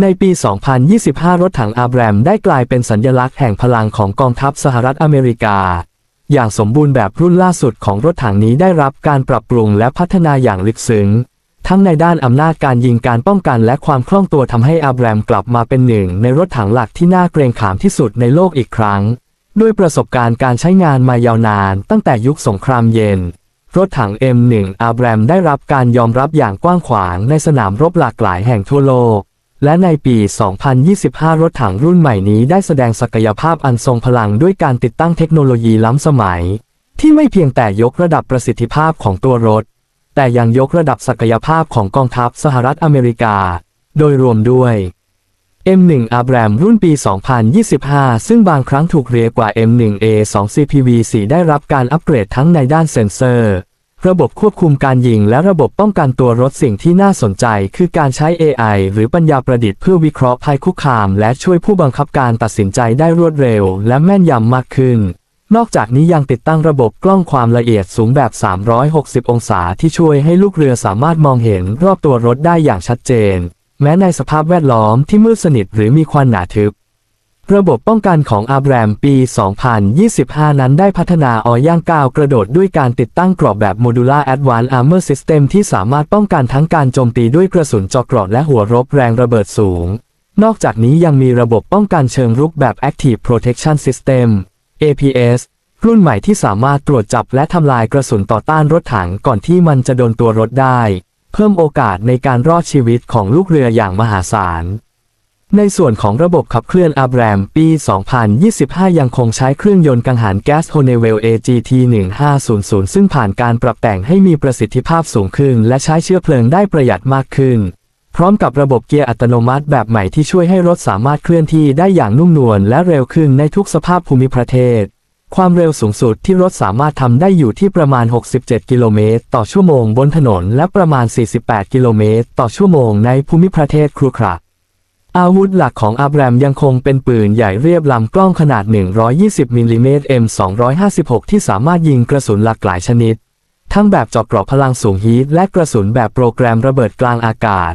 ในปี 2025 รถถังอาแบรมได้กลายเป็นสัญลักษณ์แห่งพลังของกองทัพสหรัฐอเมริกา อย่างสมบูรณ์แบบรุ่นล่าสุดของรถถังนี้ได้รับการปรับปรุงและพัฒนาอย่างลึกซึ้ง ทั้งในด้านอำนาจการยิงการป้องกันและความคล่องตัวทำให้อาแบรมกลับมาเป็นหนึ่ง ในรถถังหลักที่น่าเกรงขามที่สุดในโลกอีกครั้ง ด้วยประสบการณ์การใช้งานมายาวนาน ตั้งแต่ยุคสงครามเย็นรถถัง M1 อาแบรมได้รับการยอมรับอย่างกว้างขวางในสนามรบหลากหลายแห่งทั่วโลก และในปี 2025 รถถังรุ่นใหม่นี้ได้แสดงศักยภาพอันทรงพลังด้วยการติดตั้งเทคโนโลยีล้ำสมัย ที่ไม่เพียงแต่ยกระดับประสิทธิภาพของตัวรถ แต่ยังยกระดับศักยภาพของกองทัพสหรัฐอเมริกา โดยรวมด้วย M1 Abram รุ่นปี 2025 ซึ่งบางครั้งถูกเรียกว่า M1A2 CPV4 ได้รับการอัปเกรดทั้งในด้านเซ็นเซอร์ ระบบควบคุมการยิงและระบบป้องกันตัวรถสิ่งที่น่าสนใจ คือการใช้ AI หรือปัญญาประดิษฐ์เพื่อวิเคราะห์ภัยคุกคาม และช่วยผู้บังคับการตัดสินใจได้รวดเร็ว และแม่นยำมากขึ้น นอกจากนี้ยังติดตั้งระบบกล้องความละเอียดสูงแบบ 360 องศาที่ช่วยให้ลูกเรือสามารถมองเห็นรอบตัวรถได้อย่างชัดเจน แม้ในสภาพแวดล้อมที่มืดสนิทหรือมีควันหนาทึบ ระบบป้องกันของอาแบรมปี 2025 นั้นได้พัฒนาออย่างก้าวกระโดดด้วยการติดตั้งกรอบแบบ Modular Advanced Armor System ที่สามารถป้องกันทั้งการโจมตีด้วยกระสุนเจาะเกราะและหัวรบแรงระเบิดสูง นอกจากนี้ยังมีระบบป้องกันเชิงรุกแบบ Active Protection System APS รุ่นใหม่ที่สามารถตรวจจับและทำลายกระสุนต่อต้านรถถังก่อนที่มันจะโดนตัวรถได้ เพิ่มโอกาสในการรอดชีวิตของลูกเรืออย่างมหาศาล ในส่วนของระบบขับเคลื่อนอาแบรมปี 2025 ยังคงใช้เครื่องยนต์กังหันแก๊ส Honeywell AGT 1500 ซึ่งผ่านการปรับแต่งให้มีประสิทธิภาพสูงขึ้น และใช้เชื้อเพลิงได้ประหยัดมากขึ้น พร้อมกับระบบเกียร์อัตโนมัติแบบใหม่ที่ช่วยให้รถสามารถเคลื่อนที่ได้อย่างนุ่มนวลและเร็วขึ้นในทุกสภาพภูมิประเทศ ความเร็วสูงสุดที่รถสามารถทำได้อยู่ที่ประมาณ 67 กิโลเมตรต่อชั่วโมงบนถนน และประมาณ 48 กิโลเมตรต่อชั่วโมงในภูมิประเทศครุขระ อาวุธหลักของอับแรมยังคงเป็นปืนใหญ่เรียบลำกล้องขนาด 120มิลลิเมตร M256 ที่สามารถยิงกระสุนหลากหลายชนิด ทั้งแบบเจาะเกราะพลังสูงฮีทและกระสุนแบบโปรแกรมระเบิดกลางอากาศ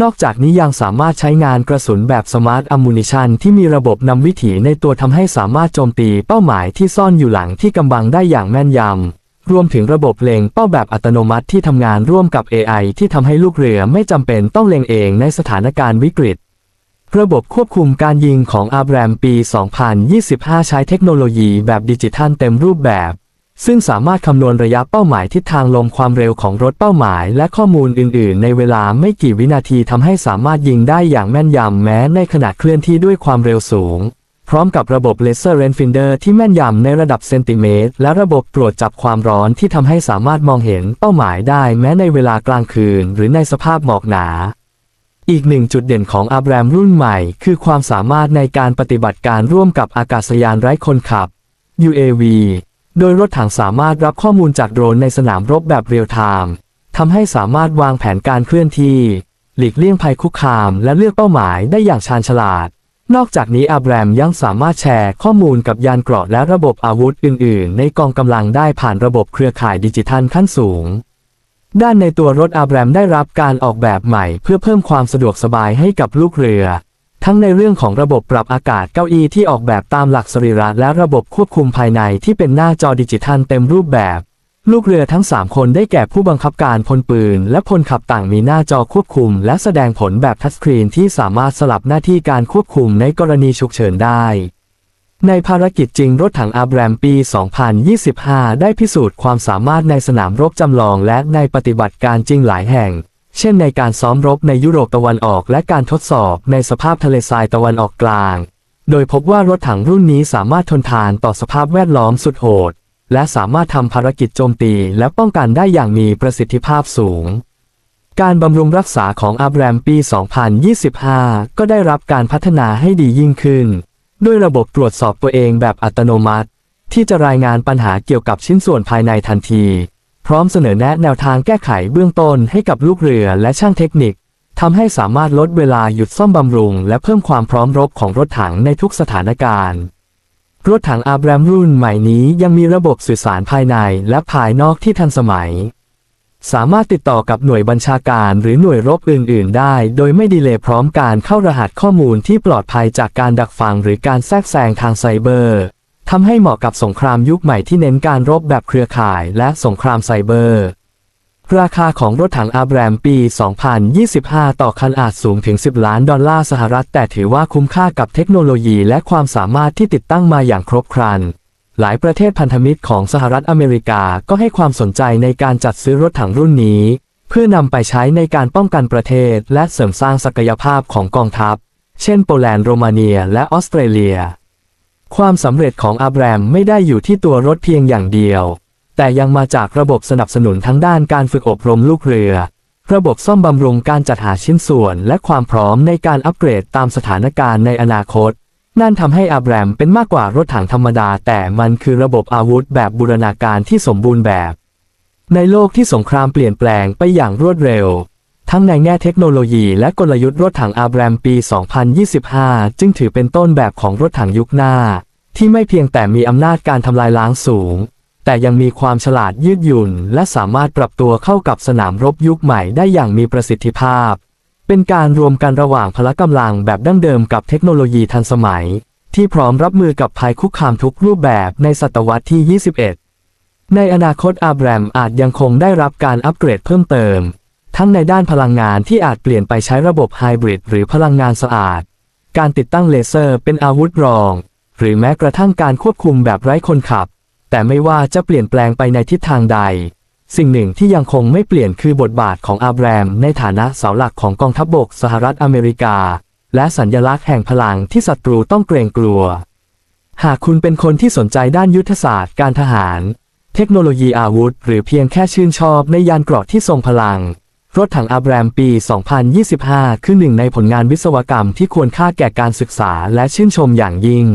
นอกจากนี้ยังสามารถใช้งานกระสุนแบบสมาร์ทอัมมูนิชันที่มีระบบนำวิถีในตัวทำให้สามารถโจมตีเป้าหมายที่ซ่อนอยู่หลังที่กำบังได้อย่างแม่นยำ รวมถึงระบบเล็งเป้าแบบอัตโนมัติที่ทำงานร่วมกับ AI ที่ทำให้ลูกเรือไม่จำเป็นต้องเล็งเองในสถานการณ์วิกฤต ระบบควบคุมการยิงของอาแบรมปี 2025 ใช้เทคโนโลยีแบบดิจิทัลเต็มรูปแบบ ซึ่งสามารถคำนวณระยะเป้าหมายทิศทางลมความเร็วของรถเป้าหมาย และข้อมูลอื่น ๆ ในเวลาไม่กี่วินาทีทำให้สามารถยิงได้อย่างแม่นยำแม้ในขณะเคลื่อนที่ด้วยความเร็วสูง พร้อมกับระบบเลเซอร์เรนฟินเดอร์ที่แม่นยำในระดับเซนติเมตรและระบบตรวจจับความร้อนที่ทำให้สามารถมองเห็นเป้าหมายได้แม้ในเวลากลางคืน หรือในสภาพหมอกหนา อีกหนึ่งจุดเด่นของอาแรมรุ่นใหม่ คือความสามารถในการปฏิบัติการร่วมกับอากาศยานไร้คนขับ UAV โดยรถถังสามารถรับข้อมูลจากโดรนในสนามรบแบบเรียลไทม์ทำให้สามารถวางแผนการเคลื่อนที่ หลีกเลี่ยงภัยคุกคาม และเลือกเป้าหมายได้อย่างชาญฉลาด นอกจากนี้อาแรมยังสามารถแชร์ข้อมูลกับยานเกราะและระบบอาวุธอื่น ๆ ในกองกำลังได้ผ่านระบบเครือข่ายดิจิทัลขั้นสูง ด้านในตัวรถอาแบรมได้รับการออกแบบใหม่ เพื่อเพิ่มความสะดวกสบายให้กับลูกเรือ ทั้งในเรื่องของระบบปรับอากาศเก้าอี้ที่ออกแบบตามหลักสรีระและระบบควบคุมภายในที่เป็นหน้าจอดิจิทัลเต็มรูปแบบ ลูกเรือทั้ง 3 คนได้แก่ผู้บังคับการพลปืน และพลขับต่างมีหน้าจอควบคุม และแสดงผลแบบทัชสกรีนที่สามารถสลับหน้าที่การควบคุมในกรณีฉุกเฉินได้ ในภารกิจจริงรถถังอาแบรมปี 2025 ได้พิสูจน์ความสามารถในสนามรบจำลองและในปฏิบัติการจริงหลายแห่ง เช่นในการซ้อมรบในยุโรปตะวันออกและการทดสอบในสภาพทะเลทรายตะวันออกกลาง โดยพบว่ารถถังรุ่นนี้สามารถทนทานต่อสภาพแวดล้อมสุดโหด และสามารถทำภารกิจโจมตีและป้องกันได้อย่างมีประสิทธิภาพสูงการบำรุงรักษาของอาแบรมปี 2025 ก็ได้รับการพัฒนาให้ดียิ่งขึ้น ด้วยระบบตรวจสอบตัวเองแบบอัตโนมัติ ที่จะรายงานปัญหาเกี่ยวกับชิ้นส่วนภายในทันที พร้อมเสนอแนะแนวทางแก้ไขเบื้องต้นให้กับลูกเรือและช่างเทคนิคทำให้สามารถลดเวลาหยุดซ่อมบำรุง และเพิ่มความพร้อมรบของรถถังในทุกสถานการณ์รถถังอาแบรมรุ่นใหม่นี้ยังมีระบบสื่อสารภายในและภายนอกที่ทันสมัย สามารถติดต่อกับหน่วยบัญชาการหรือหน่วยรบอื่น ๆ ได้ โดยไม่ดีเลย์พร้อมการเข้ารหัสข้อมูลที่ปลอดภัยจากการดักฟังหรือการแทรกแซงทางไซเบอร์ทำให้เหมาะกับสงครามยุคใหม่ที่เน้นการรบแบบเครือข่ายและสงครามไซเบอร์ ราคาของรถถังอาแบรมปี 2025 ต่อคันอาจสูงถึง 10 ล้านดอลลาร์สหรัฐ แต่ถือว่าคุ้มค่ากับเทคโนโลยีและความสามารถที่ติดตั้งมาอย่างครบครัน หลายประเทศพันธมิตรของสหรัฐอเมริกาก็ให้ความสนใจในการจัดซื้อรถถังรุ่นนี้ เพื่อนำไปใช้ในการป้องกันประเทศและเสริมสร้างศักยภาพของกองทัพ เช่นโปแลนด์โรมาเนียและออสเตรเลีย ความสำเร็จของอาแบรมไม่ได้อยู่ที่ตัวรถเพียงอย่างเดียว แต่ยังมาจากระบบสนับสนุนทั้งด้านการฝึกอบรมลูกเรือ ระบบซ่อมบำรุงการจัดหาชิ้นส่วน และความพร้อมในการอัปเกรดตามสถานการณ์ในอนาคต นั่นทำให้อาแบรมเป็นมากกว่ารถถังธรรมดา แต่มันคือระบบอาวุธแบบบูรณาการที่สมบูรณ์แบบ ในโลกที่สงครามเปลี่ยนแปลงไปอย่างรวดเร็ว ทั้งในแง่เทคโนโลยีและกลยุทธ์รถถังอาแบรมปี 2025 จึงถือเป็นต้นแบบของรถถังยุคหน้า ที่ไม่เพียงแต่มีอำนาจการทำลายล้างสูง แต่ยังมีความฉลาดยืดหยุ่น และสามารถปรับตัวเข้ากับสนามรบยุคใหม่ได้อย่างมีประสิทธิภาพ เป็นการรวมกันระหว่างพละกำลังแบบดั้งเดิมกับเทคโนโลยีทันสมัย ที่พร้อมรับมือกับภัยคุกคามทุกรูปแบบในศตวรรษที่ 21 ในอนาคตอาแบรมอาจยังคงได้รับการอัปเกรดเพิ่มเติม ทั้งในด้านพลังงานที่อาจเปลี่ยนไปใช้ระบบไฮบริดหรือพลังงานสะอาด การติดตั้งเลเซอร์เป็นอาวุธรอง หรือแม้กระทั่งการควบคุมแบบไร้คนขับ แต่ไม่ว่าจะเปลี่ยนแปลงไปในทิศทางใด สิ่งหนึ่งที่ยังคงไม่เปลี่ยนคือบทบาทของอาแบรม ในฐานะเสาหลักของกองทัพบบกสหรัฐอเมริกา และสัญญลักษณ์แห่งพลังที่ศัตรูต้องเกรงกลัว หากคุณเป็นคนที่สนใจด้านยุทธศาสตร์การทหาร เทคโนโลยีอาวุธ หรือเพียงแค่ชื่นชอบในยานเกราะที่ทรงพลัง รถถังอาแบรมปี 2025 คือหนึ่งในผลงานวิศวกรรมที่ควรค่าแก่การศึกษาและชื่นชมอย่างยิ่ง